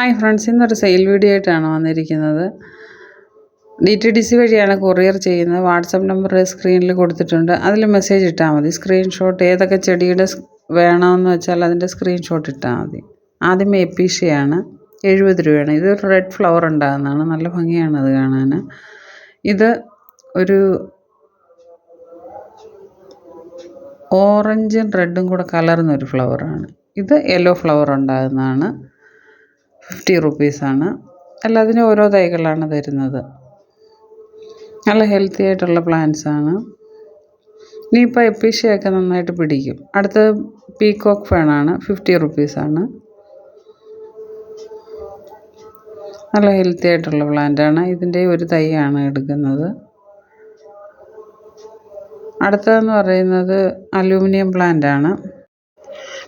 Hi friends ഇന്നൊരു sale video ആയിട്ടാണ് വന്നിരിക്കുന്നത്. ഡി ടി ഡി സി വഴിയാണ് കൊറിയർ ചെയ്യുന്നത്. വാട്സപ്പ് നമ്പർ സ്ക്രീനിൽ കൊടുത്തിട്ടുണ്ട്. അതിൽ മെസ്സേജ് ഇട്ടാൽ മതി. സ്ക്രീൻഷോട്ട് ഏതൊക്കെ ചെടിയുടെ വേണമെന്ന് വെച്ചാൽ അതിന്റെ സ്ക്രീൻഷോട്ട് ഇട്ടാൽ മതി. ആദ്യം എപ്പീഷയാണ് എഴുപത് രൂപയാണ്. ഇത് റെഡ് ഫ്ലവർ ഉണ്ടാകുന്നതാണ്. നല്ല ഭംഗിയാണ് അത് കാണാൻ. ഇത് ഒരു ഓറഞ്ചും റെഡും കൂടെ കലർന്ന ഒരു ഫ്ലവറാണ് ഇത് യെല്ലോ ഫ്ലവർ ഉണ്ടാകുന്നതാണ്. ഫിഫ്റ്റി റുപ്പീസാണ് എല്ലാത്തിനും ഓരോ തൈകളാണ് തരുന്നത്. നല്ല ഹെൽത്തി ആയിട്ടുള്ള പ്ലാന്റ്സ് ആണ്. ഇനിയിപ്പോൾ എപ്പീഷ്യയൊക്കെ നന്നായിട്ട് പിടിക്കും. അടുത്തത് പീകോക്ക് ഫേണാണ് ഫിഫ്റ്റി റുപ്പീസാണ് നല്ല ഹെൽത്തി ആയിട്ടുള്ള പ്ലാന്റാണ് ഇതിന്റെ ഒരു തൈയാണ് എടുക്കുന്നത്. അടുത്തതെന്ന് പറയുന്നത് അലൂമിനിയം പ്ലാന്റ് ആണ്.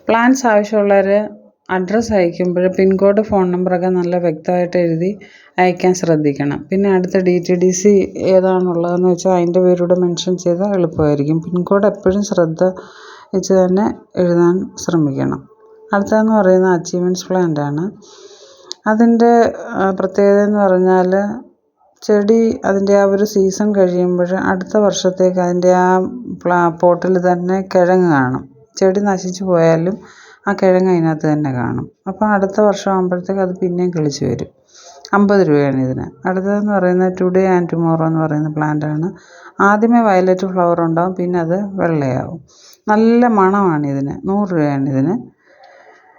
പ്ലാന്റ്സ് ആവശ്യമുള്ളവർ അഡ്രസ്സ് അയക്കുമ്പോൾ പിൻകോഡ് ഫോൺ നമ്പറൊക്കെ നല്ല വ്യക്തമായിട്ട് എഴുതി അയക്കാൻ ശ്രദ്ധിക്കണം. പിന്നെ അടുത്ത ഡി ടി ഡി സി ഏതാണുള്ളതെന്ന് വെച്ചാൽ അതിന്റെ പേരൂടെ മെൻഷൻ ചെയ്താൽ എളുപ്പമായിരിക്കും. പിൻകോഡ് എപ്പോഴും ശ്രദ്ധ വെച്ച് തന്നെ എഴുതാൻ ശ്രമിക്കണം. അടുത്തതെന്ന് പറയുന്ന അച്ചീവ്മെന്റ്സ് പ്ലാന്റാണ് അതിന്റെ പ്രത്യേകത എന്ന് പറഞ്ഞാൽ ചെടി അതിന്റെ ആ ഒരു സീസൺ കഴിയുമ്പോൾ അടുത്ത വർഷത്തേക്ക് അതിന്റെ ആ പ്ലാ പോട്ടിൽ തന്നെ കിഴങ്ങ് കാണും. ചെടി നശിച്ചു പോയാലും ആ കിഴങ്ങ് അതിനകത്ത് തന്നെ കാണും. അപ്പോൾ അടുത്ത വർഷം ആകുമ്പോഴത്തേക്ക് അത് പിന്നെയും കിളിച്ച് വരും. അമ്പത് രൂപയാണ് ഇതിന്. അടുത്തതെന്ന് പറയുന്നത് ടുഡേ ആൻഡ് ടുമോറോ എന്ന് പറയുന്ന പ്ലാന്റ് ആണ്. ആദ്യമേ വയലറ്റ് ഫ്ലവർ ഉണ്ടാവും പിന്നെ അത് വെള്ളയാവും. നല്ല മണമാണ് ഇതിന്. നൂറ് രൂപയാണ് ഇതിന്.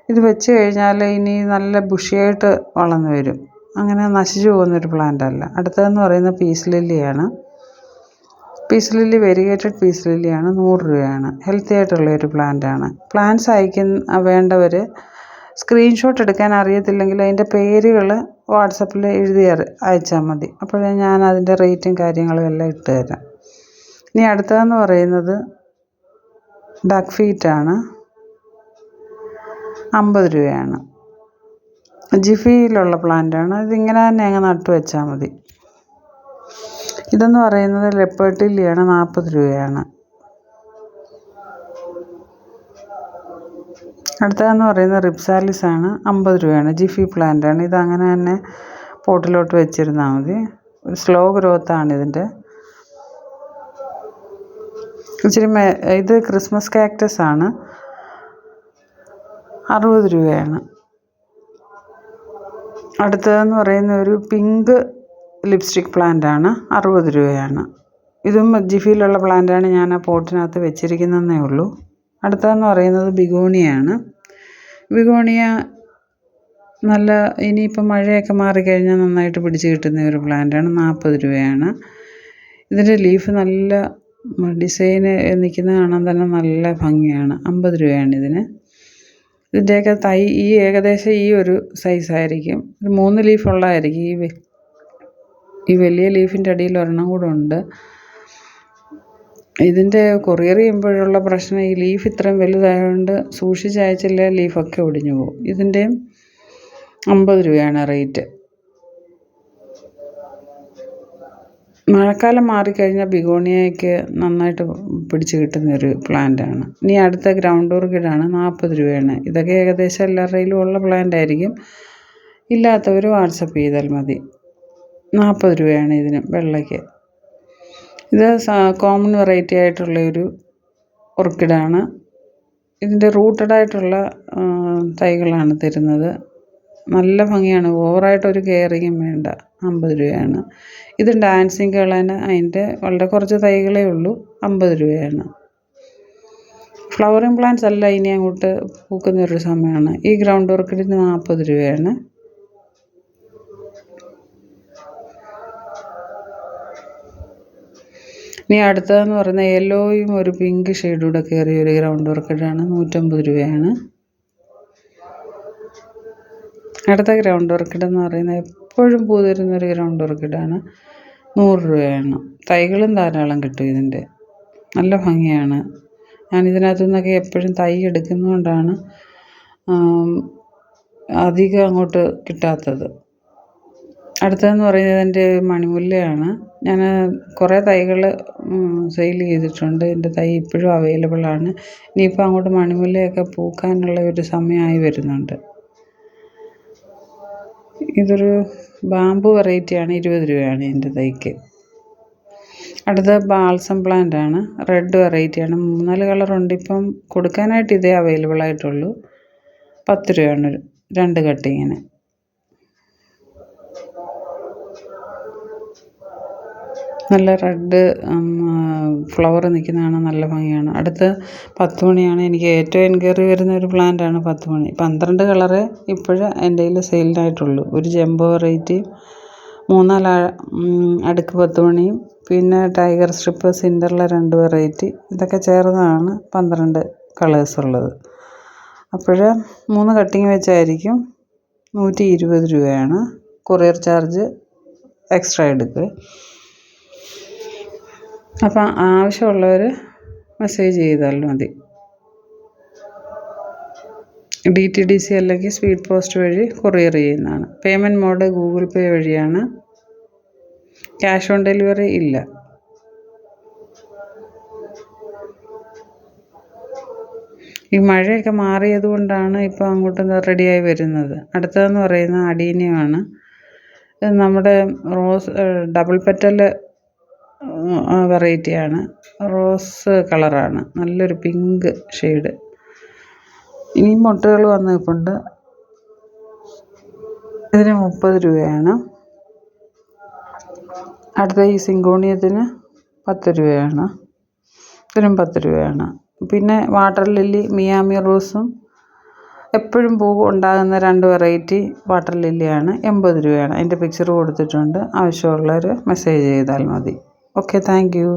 ഇത് വെച്ച് കഴിഞ്ഞാൽ ഇനി നല്ല ബുഷിയായിട്ട് വളർന്നു വരും. അങ്ങനെ നശിച്ചു പോകുന്നൊരു പ്ലാന്റ് അല്ല. അടുത്തതെന്ന് പറയുന്നത് പീസ് ലില്ലിയാണ് പീസ് ലില്ലി വെരിഗേറ്റഡ് പീസ് ലില്ലിയാണ് നൂറ് രൂപയാണ്. ഹെൽത്തി ആയിട്ടുള്ള ഒരു പ്ലാന്റ് ആണ്. പ്ലാന്റ്സ് അയക്കുന്ന വേണ്ടവർ സ്ക്രീൻഷോട്ട് എടുക്കാൻ അറിയത്തില്ലെങ്കിൽ അതിന്റെ പേരുകൾ വാട്സപ്പിൽ എഴുതി അയച്ചാൽ മതി. അപ്പോഴേ ഞാൻ അതിന്റെ റേറ്റും കാര്യങ്ങളും എല്ലാം ഇട്ട് തരാം. ഇനി അടുത്തതെന്ന് പറയുന്നത് ഡക്ക് ഫീറ്റാണ് അമ്പത് രൂപയാണ്. ജിഫിയിലുള്ള പ്ലാന്റാണ് ഇതിങ്ങനെ തന്നെ അങ്ങ് നട്ടു വെച്ചാൽ മതി. ഇതെന്ന് പറയുന്നത് ലെപ്പേർഡ് ലില്ലിയാണ് നാൽപ്പത് രൂപയാണ്. അടുത്തതെന്ന് പറയുന്നത് റിപ്സാലിസ് ആണ് അമ്പത് രൂപയാണ്. ജിഫി പ്ലാന്റ് ആണ് ഇത് അങ്ങനെ തന്നെ പോട്ടിലോട്ട് വെച്ചിരുന്നാൽ മതി. ഒരു സ്ലോ ഗ്രോത്ത് ആണ് ഇതിന്റെ. ഇച്ചിരി ഇത് ക്രിസ്മസ് കാക്ടസ് ആണ് അറുപത് രൂപയാണ്. അടുത്തതെന്ന് പറയുന്ന ഒരു പിങ്ക് ലിപ്സ്റ്റിക് പ്ലാന്റ് ആണ് അറുപത് രൂപയാണ്. ഇതും ജിഫിയിലുള്ള പ്ലാന്റാണ് ഞാൻ ആ പോട്ടിനകത്ത് വെച്ചിരിക്കുന്നതെന്നേ ഉള്ളൂ. അടുത്തതെന്ന് പറയുന്നത് ബിഗോണിയാണ്. ബിഗോണിയ നല്ല ഇനിയിപ്പോൾ മഴയൊക്കെ മാറിക്കഴിഞ്ഞാൽ നന്നായിട്ട് പിടിച്ച് കിട്ടുന്ന ഒരു പ്ലാന്റാണ് നാൽപ്പത് രൂപയാണ്. ഇതിന്റെ ലീഫ് നല്ല ഡിസൈന് നിൽക്കുന്ന കാണാൻ തന്നെ നല്ല ഭംഗിയാണ് അമ്പത് രൂപയാണ് ഇതിന്. ഇതിന്റെയൊക്കെ തൈ ഈ ഏകദേശം ഈ ഒരു സൈസായിരിക്കും. ഒരു മൂന്ന് ലീഫ് ഉള്ളതായിരിക്കും ഈ ഈ വലിയ ലീഫിന്റെ അടിയിൽ ഒരെണ്ണം കൂടെ ഉണ്ട്. ഇതിന്റെ കൊറിയർ ചെയ്യുമ്പോഴുള്ള പ്രശ്നം ഈ ലീഫ് ഇത്രയും വലുതായതുകൊണ്ട് സൂക്ഷിച്ച് അയച്ചില്ല ലീഫൊക്കെ ഒടിഞ്ഞു പോകും. ഇതിന്റെയും അമ്പത് രൂപയാണ് റേറ്റ്. മഴക്കാലം മാറിക്കഴിഞ്ഞാൽ ബിഗോണിയയ്ക്ക് നന്നായിട്ട് പിടിച്ച് കിട്ടുന്ന ഒരു പ്ലാന്റാണ്. ഇനി അടുത്ത ഗ്രൗണ്ട് ഓർക്കിഡാണ് നാൽപ്പത് രൂപയാണ്. ഇതൊക്കെ ഏകദേശം എല്ലാവരുടെയിലും ഉള്ള പ്ലാന്റ് ആയിരിക്കും ഇല്ലാത്തവർ വാട്സപ്പ് ചെയ്താൽ മതി. നാൽപ്പത് രൂപയാണ് ഇതിന് വെള്ളയ്ക്ക്. ഇത് കോമൺ വെറൈറ്റി ആയിട്ടുള്ള ഒരു ഓർക്കിഡാണ് ഇതിന്റെ റൂട്ടഡ് ആയിട്ടുള്ള തൈകളാണ് തരുന്നത്. നല്ല ഭംഗിയാണ്. ഓവറായിട്ടൊരു കെയറിങ്ങും വേണ്ട. അമ്പത് രൂപയാണ്. ഇത് ഡാൻസിങ് കേളാൻ അതിന്റെ വളരെ കുറച്ച് തൈകളേ ഉള്ളൂ. അമ്പത് രൂപയാണ്. ഫ്ലവറിങ് പ്ലാന്റ്സ് അല്ല ഇനി അങ്ങോട്ട് പൂക്കുന്ന ഒരു സമയമാണ്. ഈ ഗ്രൗണ്ട് ഓർക്കിഡിന് നാൽപ്പത് രൂപയാണ്. ഇനി അടുത്തതെന്ന് പറയുന്നത് യെല്ലോയും ഒരു പിങ്ക് ഷെയ്ഡൂടെ കയറിയ ഒരു ഗ്രൗണ്ട് ഓർക്കിഡാണ് നൂറ്റമ്പത് രൂപയാണ്. അടുത്ത ഗ്രൗണ്ട് ഓർക്കിഡ് എന്ന് പറയുന്നത് എപ്പോഴും പൂ തരുന്നൊരു ഗ്രൗണ്ട് ഓർക്കിഡാണ് നൂറ് രൂപയാണ്. തൈകളും ധാരാളം കിട്ടും ഇതിന്റെ. നല്ല ഭംഗിയാണ്. ഞാൻ ഇതിനകത്തു നിന്നൊക്കെ എപ്പോഴും തൈ എടുക്കുന്നതുകൊണ്ടാണ് അധികം അങ്ങോട്ട് കിട്ടാത്തത്. അടുത്തതെന്ന് പറയുന്നത് എന്റെ മണിമുല്ലയാണ്. ഞാൻ കുറേ തൈകൾ സെയിൽ ചെയ്തിട്ടുണ്ട്. എന്റെ തൈ ഇപ്പോഴും അവൈലബിൾ ആണ്. ഇനിയിപ്പോൾ അങ്ങോട്ട് മണിമുല്ലയൊക്കെ പൂക്കാനുള്ള ഒരു സമയമായി വരുന്നുണ്ട്. ഇതൊരു ബാമ്പു വെറൈറ്റിയാണ് ഇരുപത് രൂപയാണ് എന്റെ തൈക്ക്. അടുത്ത ബാൾസം പ്ലാന്റ് ആണ്. റെഡ് വെറൈറ്റിയാണ് മൂന്നാൽ കളറുണ്ട് ഇപ്പം കൊടുക്കാനായിട്ട് ഇതേ അവൈലബിൾ ആയിട്ടുള്ളൂ. പത്ത് രൂപയാണ് രണ്ട് കട്ടിങ്ങിന് നല്ല റെഡ് ഫ്ലവർ നിൽക്കുന്നതാണ് നല്ല ഭംഗിയാണ്. അടുത്ത പത്ത് മണിയാണ് എനിക്ക് ഏറ്റവും എൻക്വയറി വരുന്ന ഒരു പ്ലാന്റ് ആണ് പത്ത് മണി. പന്ത്രണ്ട് കളറ് ഇപ്പോഴ് എന്റെ കയ്യിൽ ആയിട്ടുള്ളൂ ഒരു ജംബോ വെറൈറ്റി മൂന്നാൽ അടുക്ക് പത്ത് മണിയും പിന്നെ ടൈഗർ സ്ട്രിപ്പ് സിൻഡറിലെ രണ്ട് വെറൈറ്റി ഇതൊക്കെ ചേർന്നതാണ് പന്ത്രണ്ട് കളേഴ്സ് ഉള്ളത്. അപ്പോൾ മൂന്ന് കട്ടിങ് വെച്ചായിരിക്കും നൂറ്റി ഇരുപത് രൂപയാണ്. കൊറിയർ ചാർജ് എക്സ്ട്രാ എടുക്കുക അപ്പം ആവശ്യമുള്ളവർ മെസ്സേജ് ചെയ്താൽ മതി. ഡി ടി ഡി സി അല്ലെങ്കിൽ സ്പീഡ് പോസ്റ്റ് വഴി കൊറിയർ ചെയ്യുന്നതാണ്. പേയ്മെന്റ് മോഡ് ഗൂഗിൾ പേ വഴിയാണ്. ക്യാഷ് ഓൺ ഡെലിവറി ഇല്ല. ഈ മഴയൊക്കെ മാറിയത് കൊണ്ടാണ് ഇപ്പോൾ അങ്ങോട്ട് റെഡിയായി വരുന്നത്. അടുത്തതെന്ന് പറയുന്നത് അടീനിയമാണ് നമ്മുടെ റോസ് ഡബിൾ പെറ്റൽ വെറൈറ്റിയാണ് റോസ് കളറാണ് നല്ലൊരു പിങ്ക് ഷെയ്ഡ് ഇനിയും മുട്ടകൾ വന്ന് നിൽപ്പുണ്ട് ഇതിന് മുപ്പത് രൂപയാണ്. അടുത്ത ഈ സിങ്കോണിയത്തിന് പത്ത് രൂപയാണ്. ഇതിനും പത്ത് രൂപയാണ്. പിന്നെ വാട്ടർ ലില്ലി മിയാമി റോസും എപ്പോഴും പൂ ഉണ്ടാകുന്ന രണ്ട് വെറൈറ്റി വാട്ടർ ലില്ലിയാണ് എൺപത് രൂപയാണ്. അതിന്റെ പിക്ചർ കൊടുത്തിട്ടുണ്ട്. ആവശ്യമുള്ളവർ മെസ്സേജ് ചെയ്താൽ മതി. Okay thank you